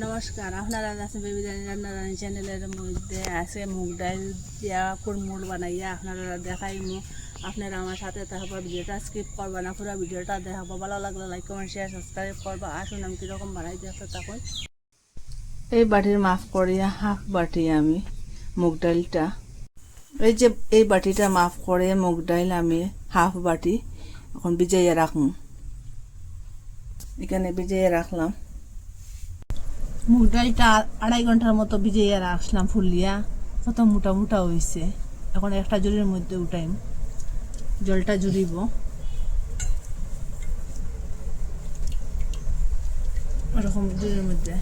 নমস্কার, আপনারা আছেন বেবি রানী রান্না রানী চ্যানেলের মধ্যে। আছে মুগ ডাল দিয়া কুড়মুড় বানাইয়া আপনারা দেখাই মু আপনারা আমার সাথে থাকবা ভিডিওটা স্কিপ করবা না, পুরো ভিডিওটা দেখাবো। ভালো লাগলে লাইক কমেন্ট শেয়ার সাবস্ক্রাইব করবা। আসুন, আমি কীরকম বানাই দেখতে তখন এই বাটির মাফ করিয়া হাফ বাটি আমি মুগ ডালটা। এই যে, এই বাটিটা মাফ করে মুগ ডাল আমি হাফ বাটি এখন ভিজাইয়া রাখুন এখানে ভিজাইয়া রাখলাম। মুগ ডালটা আড়াই ঘণ্টার মতো ভিজিয়ে রাখলাম ফুলিয়া কত মোটা মোটা হয়েছে এখন একটা জলের মধ্যে উঠাইম। জলটা জুড়িব। ওরকম জলের মধ্যে।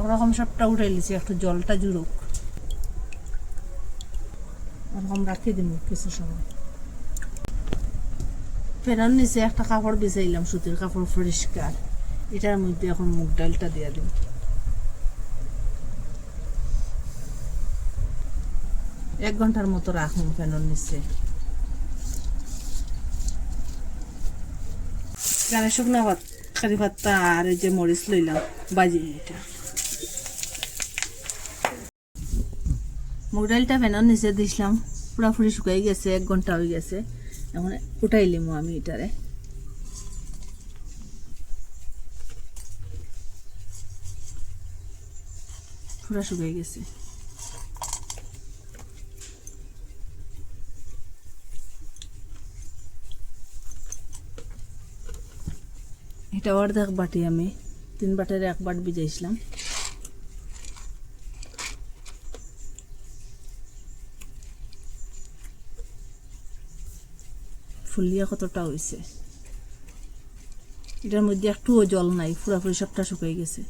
ওরকম সবটা উঠাই লিছি, একটু জলটা জুড়ুক। ওরকম রাখি দিব কিছু সময় ফেরার নিচে একটা কাপড় বিছাইলাম সুতির কাপড় পরিষ্কার এটার মধ্যে এখন মুগ ডালটা দিয়ে দিন এক ঘণ্টার মতো রাখুন ফ্যানের নিচে গানে শুকনা ভাত কারি ভাতটা আর এই যে মরিচ লইলাম বাজি এটা মুগ ডালটা ফ্যানের নিচে দিছিলাম পুরাপুরি শুকাই গেছে, এক ঘণ্টা হয়ে গেছে। এখন উঠাইলিম আমি এটারে। পুরা শুকাই গেছে। এটা অর্ধেক বাটি আমি, তিন বাটের এক বাট ভিজাইছিলাম। ফুলিয়া কতটা হয়েছে এটার মধ্যে একটুও জল নাই, পুরাপুরি সবটা শুকাই গেছে।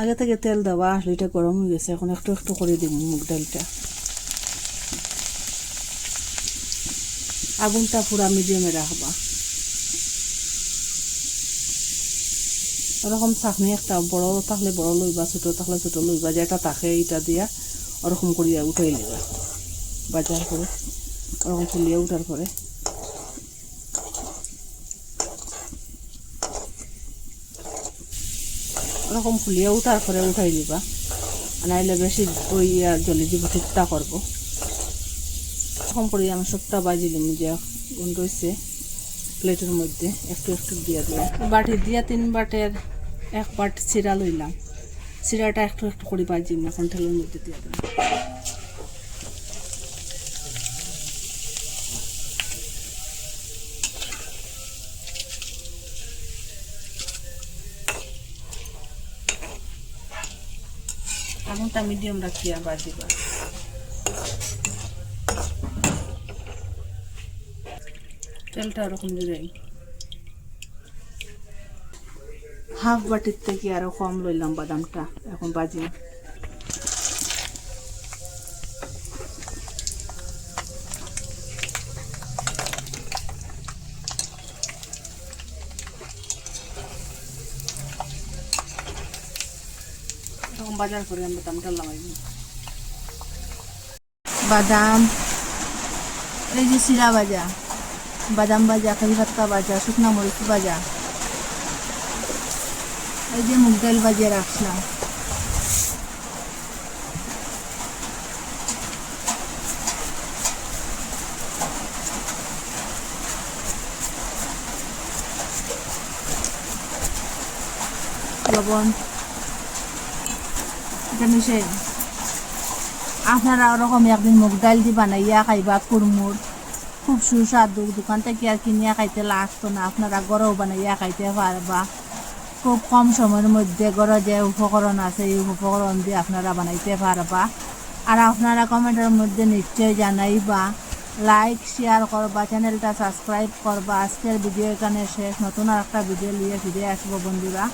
আগে থেকে তেল দেওয়া আসলে এটা গরম হয়ে গেছে, এখন একটু একটু করে দিব মুগ ডালটা। আগুনটা পুরা মিডিয়ামে রাখবা। ওরকম চাকনি একটা বড় থাকলে বড় লইবা, ছোট থাকলে ছোট লইবা, যেটা থাকে এটা দিয়া ওরকম করিয়া উঠাই নেবা। বাজার করে। ওরকম ফুলিয়ে উঠার পরে। ওরকম ফুলিয়ে উঠার পরে উঠাই দিবা। নাইলে বেশি ওই জলে দিব ঠিকটা করব। এরকম করে আমি সবটা বাজি দিম যে গুণ রয়েছে প্লেটের মধ্যে, একটু একটু দিয়ে দিলাম বাটি দিয়া তিন বাটের এক বাট চিরা লইলাম। চিরাটা একটু একটু করে বাজি এখন তেলের মধ্যে দিয়ে দিলাম। আগুনটা মিডিয়াম রাখিয়া বাজিবা তেলটা ওরকম দিলেই হাফ বাটির থেকে আরও কম লইলাম বাদামটা এখন বাজি তখন বাজার করে আমি বাদামটা লাগাইব বাদাম, এই যে শিরা ভাজা, বাদাম ভাজা কারি পাত্তা ভাজা, শুকনা মরিচ ভাজা, এই যে মুগ ডাল ভাজিয়ে রাখলাম। লবণ মিশাই আপনারা ওরকম একদিন মুগ ডাল দি বানাইয়া খাইবা কুরমুর খুব সুস্বাদু দোকান থেকে আর কিনিয়া খাইতে লাগতো না। আপনারা গরও বানাইয়া খাইতে পারবা। খুব কম সময়ের মধ্যে গড়ে যে উপকরণ আছে, এই উপকরণ দিয়ে আপনারা বানাইতে পারবা। আর আপনারা কমেন্টের মধ্যে নিশ্চয় জানাইবা। লাইক, শেয়ার করবা, চ্যানেলটা সাবস্ক্রাইব করবা। আজকের ভিডিও এখানে শেষ। নতুন আর একটা ভিডিও নিয়ে ফিরে আসব, বন্ধুরা।